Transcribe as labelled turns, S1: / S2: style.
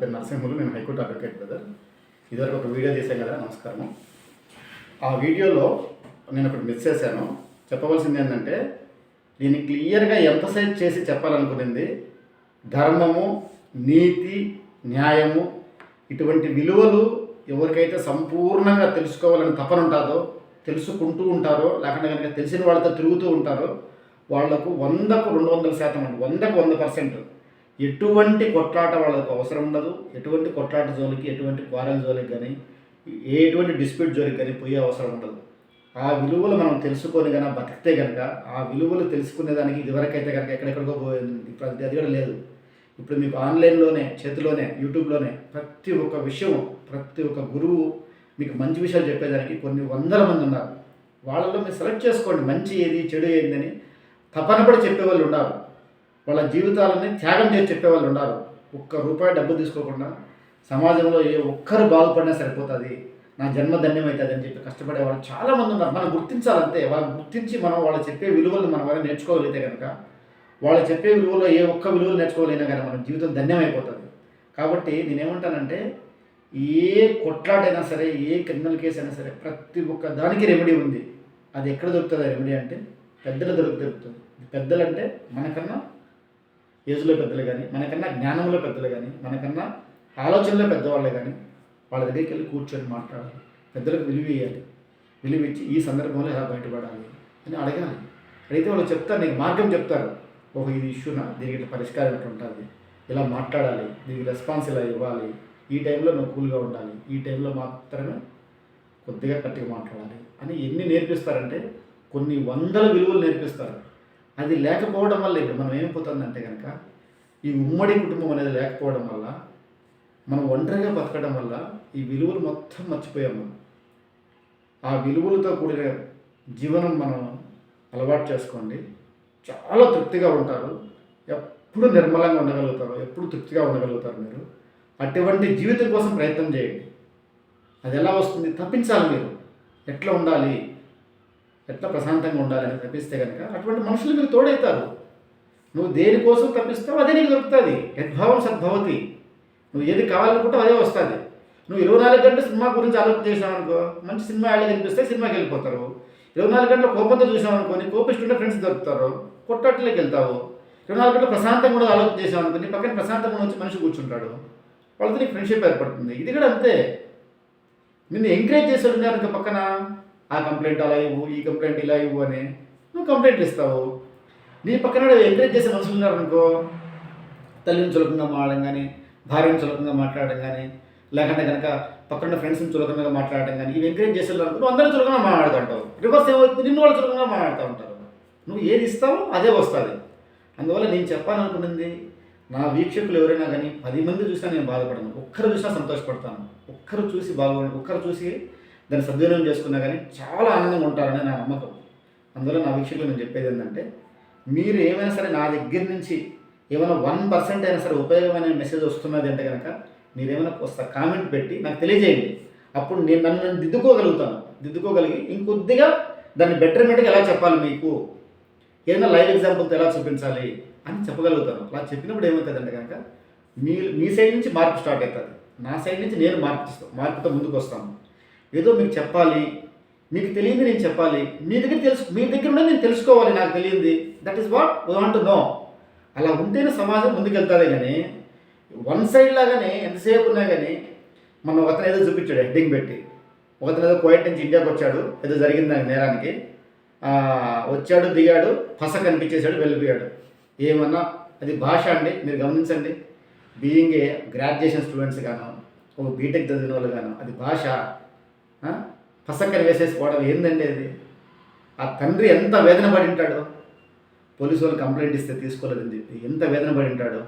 S1: పేరు నరసింహులు నేను high court advocate brother. ఇదివరకు ఒక వీడియో చేశాను కదా నమస్కారం ఆ వీడియోలో నేను ఒకటి మిస్ చేశాను. చెప్పవలసింది ఏంటంటే దీన్ని క్లియర్గా ఎంతసైజ్ చేసి చెప్పాలనుకునింది? ధర్మము నీతి న్యాయము ఇటువంటి విలువలు ఎవరికైతే సంపూర్ణంగా తెలుసుకోవాలని తపన ఉంటుందో తెలుసుకుంటూ ఉంటారో లేకుండా కనుక తెలిసిన వాళ్ళతో తిరుగుతూ ఉంటారో వాళ్ళకు వందకు రెండు వందల శాతం అండి వందకు వంద పర్సెంట్ ఎటువంటి కొట్లాట వాళ్ళకు అవసరం ఉండదు. ఎటువంటి కొట్లాట జోలికి ఎటువంటి క్వారల్ జోలికి కానీ ఎటువంటి డిస్ప్యూట్ జోలికి కానీ పోయే అవసరం ఉండదు. ఆ విలువలు మనం తెలుసుకొని కనుక బతికితే కనుక ఆ విలువలు తెలుసుకునేదానికి ఇదివరకైతే కనుక ఎక్కడెక్కడికో పోయింది ఇప్పుడు అది అది కూడా లేదు. ఇప్పుడు మీకు ఆన్లైన్లోనే చేతిలోనే యూట్యూబ్లోనే ప్రతి ఒక్క విషయం ప్రతి ఒక్క గురువు మీకు మంచి విషయాలు చెప్పేదానికి కొన్ని వందల మంది ఉన్నారు. వాళ్ళలో మీరు సెలెక్ట్ చేసుకోండి. మంచి ఏది చెడు ఏంది అని తపన చెప్పేవాళ్ళు ఉన్నారు వాళ్ళ జీవితాలని త్యాగం చేసి చెప్పేవాళ్ళు ఉన్నారు ఒక్క రూపాయి డబ్బు తీసుకోకుండా సమాజంలో ఏ ఒక్కరు బాగుపడినా సరిపోతుంది. నా జన్మ ధన్యమవుతుంది అని చెప్పి కష్టపడే వాళ్ళు చాలామంది ఉన్నారు. మనం గుర్తించాలంతే. వాళ్ళని గుర్తించి మనం వాళ్ళు చెప్పే విలువలు మనం వల్ల నేర్చుకోగలిగితే కనుక వాళ్ళు చెప్పే విలువలో ఏ ఒక్క విలువలు నేర్చుకోలేనా కానీ మన జీవితం ధన్యమైపోతుంది. కాబట్టి నేనేమంటానంటే ఏ కొట్లాటైనా సరే ఏ క్రిమినల్ కేసు అయినా సరే ప్రతి ఒక్క దానికి రెమెడీ ఉంది. అది ఎక్కడ దొరుకుతుంది రెమెడీ అంటే పెద్దలు దొరుకు దొరుకుతుంది. పెద్దలంటే మనకన్నా ఏజ్లో పెద్దలు కానీ మనకన్నా జ్ఞానంలో పెద్దలు కానీ మనకన్నా ఆలోచనలో పెద్దవాళ్ళు కానీ వాళ్ళ దగ్గరికి వెళ్ళి కూర్చొని మాట్లాడాలి. పెద్దలకు విలువ ఇవ్వాలి విలువ ఇచ్చి ఈ సందర్భంలో ఎలా బయటపడాలి అని అడగాలి. అడిగితే వాళ్ళు చెప్తారు నీకు మార్గం చెప్తారు. ఓహో ఇది ఇష్యూనా దీనికి పరిష్కారం ఎట్లా ఉంటుంది. ఇలా మాట్లాడాలి దీనికి రెస్పాన్స్ ఇలా ఇవ్వాలి. ఈ టైంలో నువ్వు కూల్గా ఉండాలి. ఈ టైంలో మాత్రమే కొద్దిగా గట్టిగా మాట్లాడాలి అని ఎన్ని నేర్పిస్తారంటే కొన్ని వందల విలువలు నేర్పిస్తారు. అది లేకపోవడం వల్ల ఇక్కడ మనం ఏమైపోతుందంటే కనుక ఈ ఉమ్మడి కుటుంబం అనేది లేకపోవడం వల్ల మనం ఒంటరిగా బతకడం వల్ల ఈ విలువలు మొత్తం మర్చిపోయాం మనం. ఆ విలువలతో కూడిన జీవనం మనం అలవాటు చేసుకోండి. చాలా తృప్తిగా ఉంటారు. ఎప్పుడు నిర్మలంగా ఉండగలుగుతారు. ఎప్పుడు తృప్తిగా ఉండగలుగుతారు మీరు. అటువంటి జీవితం కోసం ప్రయత్నం చేయండి. అది ఎలా వస్తుంది? తప్పించాలి మీరు. ఎట్లా ఉండాలి? ఎట్లా ప్రశాంతంగా ఉండాలని తప్పిస్తే కనుక అటువంటి మనుషులు మీరు తోడవుతారు నువ్వు దేనికోసం తప్పిస్తావు అదే నీకు దొరుకుతుంది. యద్భావం సద్భవతి. నువ్వు ఏది కావాలనుకుంటే అదే వస్తుంది. నువ్వు ఇరవై నాలుగు గంటలు సినిమా గురించి ఆలోచన చేసావు అనుకో మంచి సినిమా వాళ్ళు కనిపిస్తే సినిమాకి వెళ్ళిపోతారు. ఇరవై నాలుగు గంటలు కోపంతో చూసావు అనుకో నీ కోపిస్తుంటే ఫ్రెండ్స్ దొరుకుతారు. కొట్టట్లోకి వెళ్తావు. ఇరవై నాలుగు గంటలు ప్రశాంతంగా కూడా ఆలోచన చేసావు అనుకో నీ పక్కన ప్రశాంతంగా వచ్చి మనిషి కూర్చుంటాడు. వాళ్ళతో నీకు ఫ్రెండ్షిప్ ఏర్పడుతుంది. ఇది కూడా అంతే. నిన్ను ఎంకరేజ్ చేసి ఉన్నారు ఇంకా పక్కన. ఆ కంప్లైంట్ అలా ఇవ్వు ఈ కంప్లైంట్ ఇలా ఇవ్వు అని నువ్వు కంప్లైంట్ ఇస్తావు. నీ పక్కన ఎంకరేజ్ చేసే మనుషులు ఉన్నారు అనుకో తల్లిని చులకంగా మారడం కానీ భార్యను చులకంగా మాట్లాడడం కానీ లేకుంటే కనుక పక్కన ఫ్రెండ్స్ని చులకంగా మాట్లాడడం కానీ ఇవి ఎంకరేజ్ చేసే అనుకో నువ్వు అందరూ చులకంగా మాట్లాడుతుంటావు రివర్స్ ఏమవుతుంది? నిన్ను వాళ్ళు చులకంగా మాట్లాడుతూ ఉంటారు. నువ్వు ఏది ఇస్తావో అదే వస్తుంది. అందువల్ల నేను చెప్పాలనుకున్నది నా వీక్షకులు ఎవరైనా కానీ పది మంది చూసినా నేను బాధపడను. ఒక్కరు చూసినా సంతోషపడతాను. ఒక్కరు చూసి బాగుపడ ఒక్కరు చూసి దాన్ని సద్వినియోగం చేసుకున్నా కానీ చాలా ఆనందంగా ఉంటారని నా నమ్మకం. అందువల్ల నా వీక్షకులు నేను చెప్పేది ఏంటంటే మీరు ఏమైనా సరే నా దగ్గర నుంచి ఏమైనా వన్ పర్సెంట్ అయినా సరే ఉపయోగమైన మెసేజ్ వస్తున్నది అంటే కనుక మీరేమైనా వస్తా కామెంట్ పెట్టి నాకు తెలియజేయండి. అప్పుడు నేను నన్ను నేను దిద్దుకోగలుగుతాను. దిద్దుకోగలిగి ఇంకొద్దిగా దాన్ని బెటర్మెంట్గా ఎలా చెప్పాలి మీకు? ఏదైనా లైవ్ ఎగ్జాంపుల్తో ఎలా చూపించాలి అని చెప్పగలుగుతాను. అలా చెప్పినప్పుడు ఏమవుతుందంటే కనుక మీ మీ సైడ్ నుంచి మార్పు స్టార్ట్ అవుతుంది. నా సైడ్ నుంచి నేను మార్పు మార్పుతో ముందుకు వస్తాను. ఏదో మీకు చెప్పాలి మీకు తెలియంది నేను చెప్పాలి మీ దగ్గర తెలుసు మీ దగ్గర ఉన్న నేను తెలుసుకోవాలి నాకు తెలియంది. That is what want to know అలా ఉంటేనే సమాజం ముందుకెళ్తుంది కానీ వన్ సైడ్ లాగానే ఎంతసేపు ఉన్నా కానీ మన ఒకతను ఏదో చూపించాడు హెడ్డింగ్ పెట్టి. ఒకతను ఏదో కోయట్ నుంచి ఇండియాకి వచ్చాడు ఏదో జరిగింది దాని నేరానికి. వచ్చాడు దిగాడు పస కనిపించేశాడు వెళ్ళిపోయాడు. ఏమన్నా అది భాష అండి మీరు గమనించండి. బీయింగ్ ఏ గ్రాడ్యుయేషన్ స్టూడెంట్స్ గాను ఒక బీటెక్ చదివిన వాళ్ళు గాను అది భాష. ఆ? పసక్కని వేసేసుకోవడం ఏందండి అది ఆ తండ్రి ఎంత వేదన పడి ఉంటాడో? పోలీసు వాళ్ళు కంప్లైంట్ ఇస్తే తీసుకోలేదని చెప్పి ఎంత వేదన పడి ఉంటాడో?